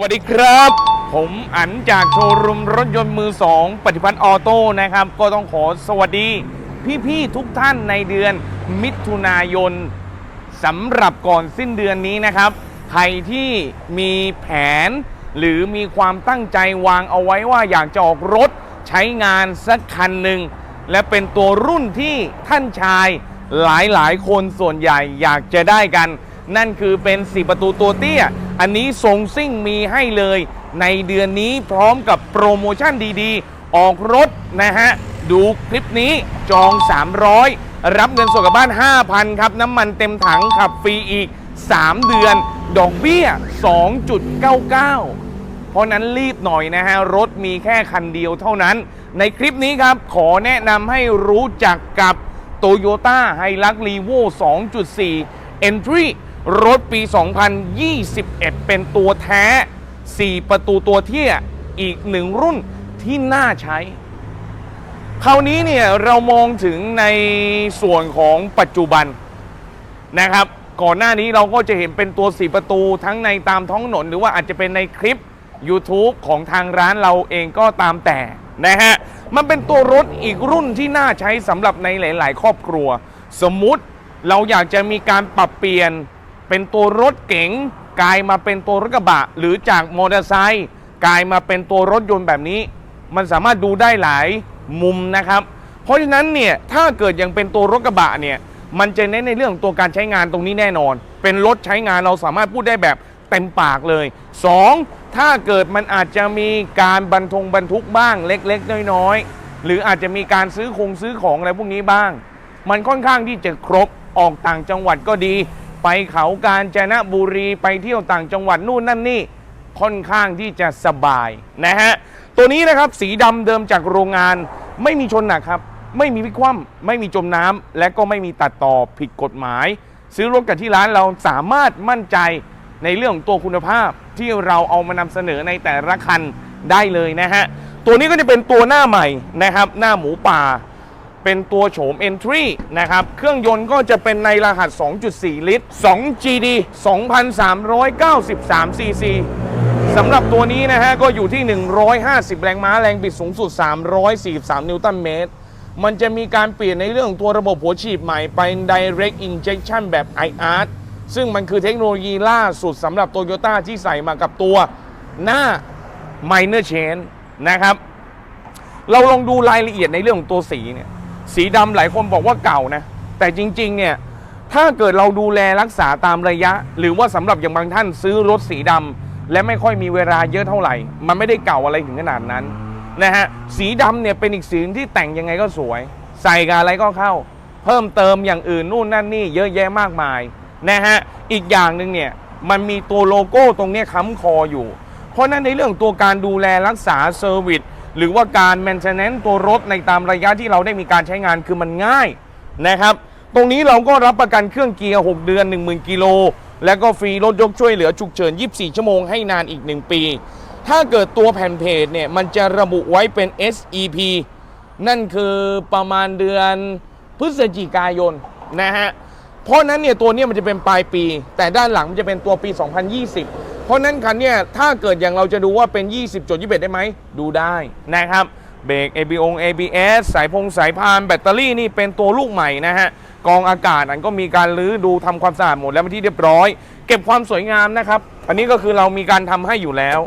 วัสดีครับ ผมอันจากโชว์รูมรถยนต์มือสองปฏิพัฒน์ออโต้นะครับ ก็ต้องขอสวัสดี พี่ๆทุกท่านในเดือนมิถุนายนสำหรับก่อนสิ้นเดือนนี้นะครับ ใครที่มีแผน หรือมีความตั้งใจวางเอาไว้ว่าอยากจะออกรถใช้งานสักคันหนึ่ง และเป็นตัวรุ่นที่ท่านชายหลายๆ คนส่วนใหญ่อยากจะได้กัน นั่นคือเป็น 4 ประตูตัวเตี้ย อันนี้ทรงซิ่งมีให้เลยในเดือนนี้พร้อมกับโปรโมชั่นดีๆ ออกรถนะฮะ ดูคลิปนี้จอง 300 รับเงินสดกับบ้าน 5,000 ครับ น้ำมันเต็มถังขับฟรีอีก 3 เดือน ดอกเบี้ย 2.99 เพราะนั้นรีบหน่อยนะฮะ รถมีแค่คันเดียวเท่านั้น ในคลิปนี้ครับ ขอแนะนำให้รู้จักกับ Toyota h i l u x r e v o 2.4 Entry รถปี 2021 เป็นตัวแท้ 4 ประตูตัวเที่ยอีกหนึ่งรุ่นที่น่าใช้ คราวนี้เนี่ยเรามองถึงในส่วนของปัจจุบันนะครับ ก่อนหน้านี้เราก็จะเห็นเป็นตัว 4 ประตูทั้งในตามท้องถนนหรือว่าอาจจะเป็นในคลิป YouTube ของทางร้านเราเองก็ตามแต่นะฮะ มันเป็นตัวรถอีกรุ่นที่น่าใช้สำหรับในหลาย ๆ ครอบครัว สมมุติเราอยากจะมีการปรับเปลี่ยน เป็นตัวรถเก๋งกลายมาเป็นตัวรถกระบะ หรือจากมอเตอร์ไซค์กลายมาเป็นตัวรถยนต์แบบนี้ มันสามารถดูได้หลายมุมนะครับ เพราะฉะนั้นเนี่ยถ้าเกิดยังเป็นตัวรถกระบะเนี่ยมันจะเน้นในเรื่องของตัวการใช้งานตรงนี้แน่นอน เป็นรถใช้งานเราสามารถพูดได้แบบเต็มปากเลย 2. ถ้าเกิดมันอาจจะมีการบรรทงบรรทุกบ้างเล็กๆ น้อยๆ หรืออาจจะมีการซื้อคงซื้อของอะไรพวกนี้บ้าง มันค่อนข้างที่จะครบออกต่างจังหวัดก็ดี ไปเขากาญจนบุรีไปเที่ยวต่างจังหวัดนู่นนั่นนี่ค่อนข้างที่จะสบายนะฮะตัวนี้นะครับสีดำเดิมจากโรงงานไม่มีชนหนักครับ ไม่มีพิคว่ำไม่มีจมน้ำและก็ไม่มีตัดต่อผิดกฎหมาย ซื้อรถกับที่ร้านเราสามารถมั่นใจในเรื่องของตัวคุณภาพที่เราเอามานำเสนอในแต่ละคันได้เลยนะฮะตัวนี้ก็จะเป็นตัวหน้าใหม่นะครับ หน้าหมูป่า เป็นตัวโฉม Entry นะครับ เครื่องยนต์ก็จะเป็นในรหัส 2.4 ลิตร 2 GD 2,393 cc สำหรับตัวนี้นะฮะ ก็อยู่ที่ 150 แรงม้าแรงบิดสูงสุด 343 นิวตันเมตร มันจะมีการเปลี่ยนในเรื่องของตัวระบบหัวฉีดใหม่เป็น Direct Injection แบบ IR ซึ่งมันคือเทคโนโลยีล่าสุดสำหรับ Toyota ที่ใส่มากับตัวหน้า Minor Change นะครับ เราลองดูรายละเอียดในเรื่องของตัวสีเนี่ย สีดำหลายคนบอกว่าเก่านะ แต่จริงๆเนี่ยถ้าเกิดเราดูแลรักษาตามระยะ หรือว่าสำหรับอย่างบางท่านซื้อรถสีดำและไม่ค่อยมีเวลาเยอะเท่าไหร่ มันไม่ได้เก่าอะไรถึงขนาดนั้นนะฮะสีดำเนี่ยเป็นอีกสีที่แต่งยังไงก็สวย ใส่กับอะไรก็เข้า เพิ่มเติมอย่างอื่นนู่นนั่นนี่เยอะแยะมากมายนะฮะอีกอย่างหนึ่งเนี่ยมันมีตัวโลโก้ตรงนี้ค้ำคออยู่ เพราะฉะนั้นในเรื่องตัวการดูแลรักษาเซอร์วิส หรือว่าการ maintenance ตัวรถในตามระยะที่เราได้มีการใช้งานคือมันง่ายนะครับ ตรงนี้เราก็รับประกันเครื่องเกียร์ 6 เดือน 10,000 กิโล แล้วก็ฟรีรถยกช่วยเหลือฉุกเฉิน 24 ชั่วโมงให้นานอีก 1 ปี ถ้าเกิดตัวแผ่นเพจเนี่ยมันจะระบุไว้เป็น SEP นั่นคือประมาณเดือนพฤศจิกายนนะฮะ เพราะนั้นเนี่ยตัวนี้มันจะเป็นปลายปี แต่ด้านหลังมันจะเป็นตัวปี 2020 เพราะนั้นคันเนี่ยถ้าเกิดอย่างเราจะดูว่าเป็น 20จด21 ได้ไหม ดูได้นะครับ เบรก ABO ABS สายพงสายพานแบตเตอรี่นี่เป็นตัวลูกใหม่นะฮะกองอากาศอันก็มีการรื้อดูทำความสะอาดหมดแล้วเป็นที่เรียบร้อย เก็บความสวยงามนะครับ อันนี้ก็คือเรามีการทำให้อยู่แล้ว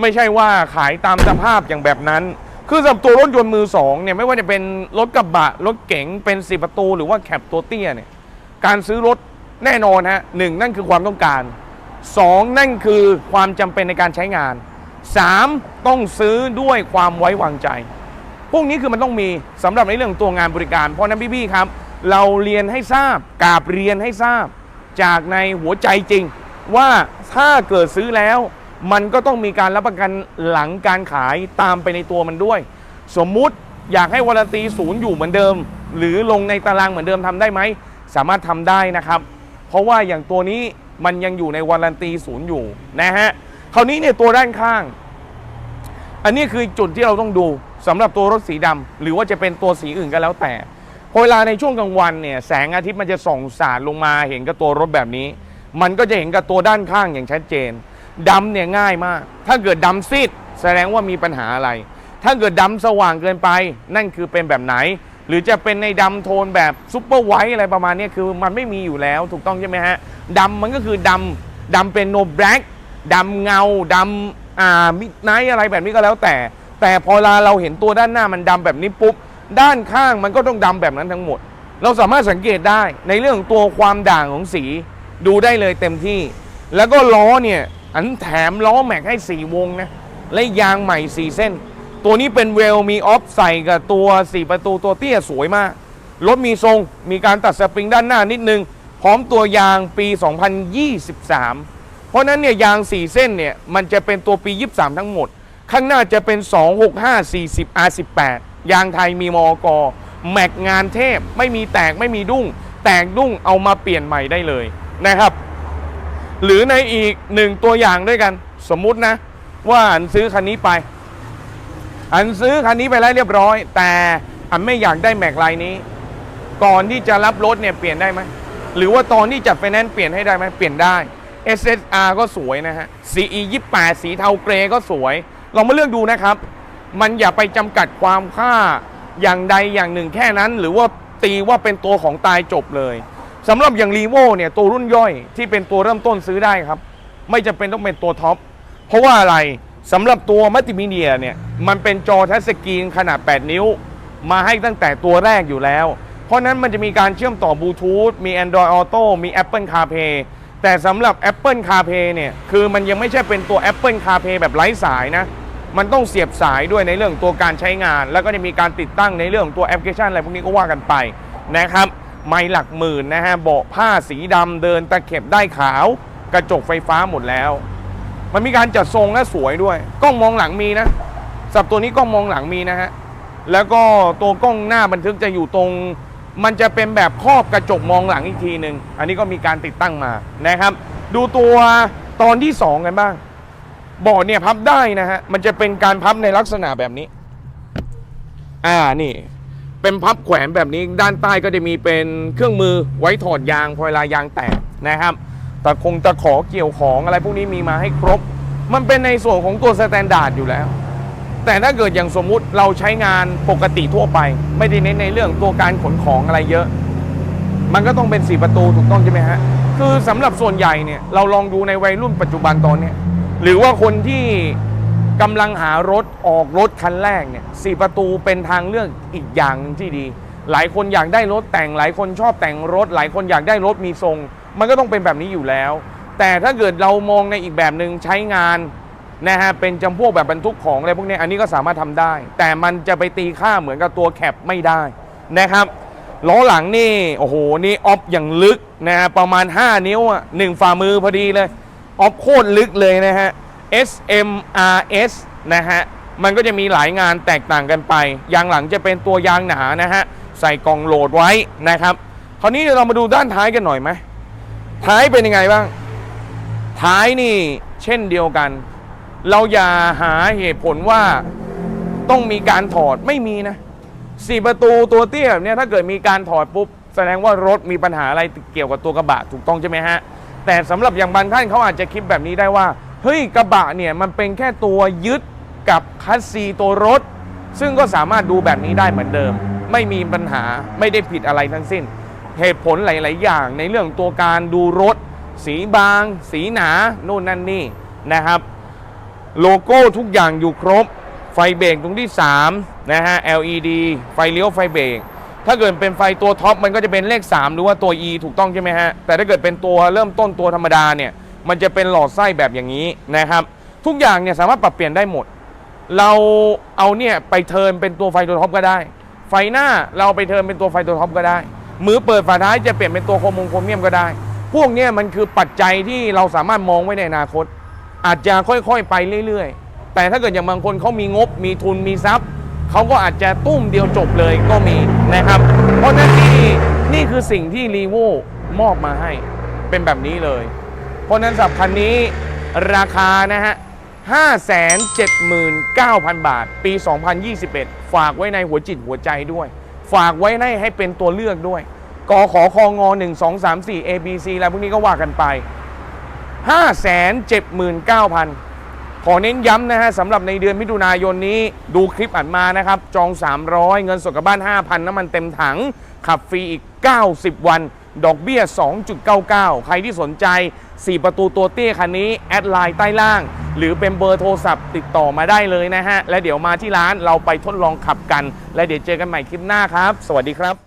ไม่ใช่ว่าขายตามสภาพอย่างแบบนั้น คือสำหรับตัวรถยนต์มือสองเนี่ยไม่ว่าจะเป็นรถกระบะรถเก๋งเป็นสีประตูหรือว่าแคปตัวเตี้ยเนี่ยการซื้อรถแน่นอนฮะหนึ่งนั่นคือความต้องการ 2 นั่นคือความจำเป็นในการใช้งาน 3 ต้องซื้อด้วยความไว้วางใจ พวกนี้คือมันต้องมีสำหรับในเรื่องตัวงานบริการ เพราะนั้นพี่ๆครับ เราเรียนให้ทราบกาบเรียนให้ทราบ จากในหัวใจจริง ว่าถ้าเกิดซื้อแล้ว มันก็ต้องมีการรับประกันหลังการขายตามไปในตัวมันด้วย สมมุติอยากให้วารันตีศูนย์อยู่เหมือนเดิม หรือลงในตารางเหมือนเดิมทำได้ไหมสามารถทำได้นะครับ เพราะว่าอย่างตัวนี้ มันยังอยู่ในวารันตีศูนย์อยู่นะฮะคราวนี้เนี่ยตัวด้านข้าง อันนี้คือจุดที่เราต้องดูสำหรับตัวรถสีดำหรือว่าจะเป็นตัวสีอื่นก็แล้วแต่พอเวลาในช่วงกลางวันเนี่ยแสงอาทิตย์มันจะส่องสาดลงมาเห็นกับตัวรถแบบนี้ มันก็จะเห็นกับตัวด้านข้างอย่างชัดเจนดำเนี่ยง่ายมาก ถ้าเกิดดำซีดแสดงว่ามีปัญหาอะไร ถ้าเกิดดำสว่างเกินไป นั่นคือเป็นแบบไหน หรือจะเป็นในดำโทนแบบซุปเปอร์ไวท์อะไรประมาณนี้คือมันไม่มีอยู่แล้วถูกต้องใช่ไหมฮะดำมันก็คือดำดำเป็นโนแบล็กดำเงาดำอ่ามิดไนท์อะไรแบบนี้ก็แล้วแต่ แต่พอเวลาเราเห็นตัวด้านหน้ามันดำแบบนี้ปุ๊บด้านข้างมันก็ต้องดำแบบนั้นทั้งหมด เราสามารถสังเกตได้ในเรื่องของตัวความด่างของสีดูได้เลยเต็มที่ แล้วก็ล้อเนี่ยอันแถมล้อแม็กให้ 4 วงนะและยางใหม่ 4 เส้น ตัวนี้เป็นเวลมีออฟใส่กับตัว 4 ประตูตัวเตี้ยสวยมาก รถมีทรงมีการตัดสปริงด้านหน้านิดนึง พร้อมตัวยางปี 2023 เพราะนั้นเนี่ยยาง 4 เส้นเนี่ยมันจะเป็นตัวปี 23 ทั้งหมด ข้างหน้าจะเป็น 265 40 R18 ยางไทยมีมอกแม็กงานเทพไม่มีแตกไม่มีดุ้ง แตกดุ้งเอามาเปลี่ยนใหม่ได้เลยนะครับ หรือในอีกหนึ่งตัวอย่างด้วยกัน สมมุตินะ ว่าอันซื้อคันนี้ไป อันซื้อคันนี้ไปแล้วเรียบร้อย แต่อันไม่อยากได้แม็กลายนี้ ก่อนที่จะรับรถเนี่ยเปลี่ยนได้ไหมหรือว่าตอนที่จัดไฟแนนซ์เปลี่ยนให้ได้ไหมเปลี่ยนได้ SSR ก็สวยนะฮะ CE 28สีเทาเกรย์ก็สวย ลองมาเลือกดูนะครับ มันอย่าไปจำกัดความค่าอย่างใดอย่างหนึ่งแค่นั้น หรือว่าตีว่าเป็นตัวของตายจบเลยสำหรับอย่างรีโวเนี่ยตัวรุ่นย่อยที่เป็นตัวเริ่มต้นซื้อได้ครับ ไม่จำเป็นต้องเป็นตัวท็อปเพราะว่าอะไร สำหรับตัวมัลติมีเดียเนี่ยมันเป็นจอทัชสกรีนขนาด 8 นิ้ว มาให้ตั้งแต่ตัวแรกอยู่แล้ว เพราะนั้นมันจะมีการเชื่อมต่อบลูทูธมี Android Auto มี Apple CarPlay แต่สำหรับ Apple CarPlay เนี่ยคือมันยังไม่ใช่เป็นตัว Apple CarPlay แบบไร้สายนะ มันต้องเสียบสายด้วยในเรื่องตัวการใช้งาน แล้วก็จะมีการติดตั้งในเรื่องตัวแอปพลิเคชันอะไรพวกนี้ก็ว่ากันไปนะครับไม่หลักหมื่นนะฮะเบาะผ้าสีดำเดินตะเข็บได้ขาว กระจกไฟฟ้าหมดแล้ว มันมีการจัดทรงและสวยด้วย กล้องมองหลังมีนะสับตัวนี้กล้องมองหลังมีนะฮะ แล้วก็ตัวกล้องหน้าบันทึกจะอยู่ตรง มันจะเป็นแบบครอบกระจกมองหลังอีกทีหนึ่งอันนี้ก็มีการติดตั้งมานะครับ ดูตัวตอนที่ 2 กันบ้างเบาะเนี่ยพับได้นะฮะ มันจะเป็นการพับในลักษณะแบบนี้ อ่านี่ เป็นพับแขวนแบบนี้ด้านใต้ก็จะมีเป็นเครื่องมือไว้ถอดยางพอเวลายางแตกนะครับ ตะคงตะขอเกี่ยวของอะไรพวกนี้มีมาให้ครบ มันเป็นในส่วนของตัวสแตนดาร์ดอยู่แล้ว แต่ถ้าเกิดอย่างสมมุติเราใช้งานปกติทั่วไป ไม่ได้เน้นในเรื่องตัวการขนของอะไรเยอะ มันก็ต้องเป็นสี่ประตูถูกต้องใช่ไหมฮะ คือสำหรับส่วนใหญ่เนี่ยเราลองดูในวัยรุ่นปัจจุบันตอนนี้หรือว่าคนที่กำลังหารถออกรถคันแรกเนี่ยสี่ประตูเป็นทางเลือกอีกอย่างที่ดี หลายคนอยากได้รถแต่งหลายคนชอบแต่งรถ หลายคนอยากได้รถมีทรง มันก็ต้องเป็นแบบนี้อยู่แล้ว แต่ถ้าเกิดเรามองในอีกแบบหนึ่งใช้งานนะฮะเป็นจำพวกแบบบรรทุกของอะไรพวกนี้อันนี้ก็สามารถทำได้ แต่มันจะไปตีค่าเหมือนกับตัวแคปไม่ได้นะครับล้อหลังนี่โอ้โหนี่ออฟอย่างลึกนะฮะประมาณ 5 นิ้วอะหนึ่งฝ่ามือพอดีเลยออฟโคตรลึกเลยนะฮะ SMRS นะฮะมันก็จะมีหลายงานแตกต่างกันไป ยางหลังจะเป็นตัวยางหนานะฮะใส่กล่องโหลดไว้นะครับ คราวนี้เรามาดูด้านท้ายกันหน่อยไหม ท้ายเป็นยังไงบ้าง ท้ายนี่เช่นเดียวกัน เราอย่าหาเหตุผลว่าต้องมีการถอดไม่มีนะสี่ประตูตัวเตี้ยแบบนี้ถ้าเกิดมีการถอดปุ๊บ แสดงว่ารถมีปัญหาอะไรเกี่ยวกับตัวกระบะถูกต้องใช่ไหมฮะ แต่สำหรับอย่างบางท่านเขาอาจจะคิดแบบนี้ได้ว่า เฮ้ยกระบะเนี่ยมันเป็นแค่ตัวยึดกับคัสซีตัวรถ ซึ่งก็สามารถดูแบบนี้ได้เหมือนเดิม ไม่มีปัญหาไม่ได้ผิดอะไรทั้งสิ้น เหตุผลหลาย ๆ อย่างในเรื่องตัวการดูรถ สีบาง สีหนาโน่นนั่นนี่นะครับ โลโก้ทุกอย่างอยู่ครบ ไฟเบรกตรงที่3นะฮะ LED ไฟเลี้ยวไฟเบรกถ้าเกิดเป็นไฟตัวท็อปมันก็จะเป็นเลข 3 หรือว่าตัว E ถูกต้องใช่ไหมฮะ แต่ถ้าเกิดเป็นตัวเริ่มต้นตัวธรรมดาเนี่ย มันจะเป็นหลอดไส้แบบอย่างนี้นะครับ ทุกอย่างเนี่ยสามารถปรับเปลี่ยนได้หมด เราเอาเนี่ยไปเทิร์นเป็นตัวไฟตัวท็อปก็ได้ ไฟหน้าเราไปเทิร์นเป็นตัวไฟตัวท็อปก็ได้ มือเปิดฝาท้ายจะเปลี่ยนเป็นตัวโครมงโครเมียมก็ได้ พวกนี้มันคือปัจจัยที่เราสามารถมองไว้ในอนาคต อาจจะค่อยๆไปเรื่อยๆ แต่ถ้าเกิดอย่างบางคนเขามีงบ มีทุนมีทรัพย์เขาก็อาจจะตุ้มเดียวจบเลยก็มีนะครับ เพราะฉะนั้นนี่นี่คือสิ่งที่รีโวมอบมาให้เป็นแบบนี้เลย เพราะฉะนั้นสำหรับคันนี้ราคานะฮะ579,000 บาท ปี 2021 ฝากไว้ในหัวจิตหัวใจด้วย ฝากไว้ให้ให้เป็นตัวเลือกด้วย กขอคองอ1 2 3 4 A B C อะไรพวกนี้ก็ว่ากันไป 579,000 ขอเน้นย้ำนะฮะสำหรับในเดือนมิถุนายนนี้ดูคลิปอัดมานะครับ จอง 300 เงินสดกับบ้าน 5,000 น้ำมันเต็มถัง ขับฟรีอีก 90 วัน ดอกเบี้ย 2.99 ใครที่สนใจ 4 ประตูตัวเตี้ยคันนี้ แอดไลน์ใต้ล่าง หรือเป็นเบอร์โทรศัพท์ติดต่อมาได้เลยนะฮะ และเดี๋ยวมาที่ร้านเราไปทดลองขับกัน และเดี๋ยวเจอกันใหม่คลิปหน้าครับ สวัสดีครับ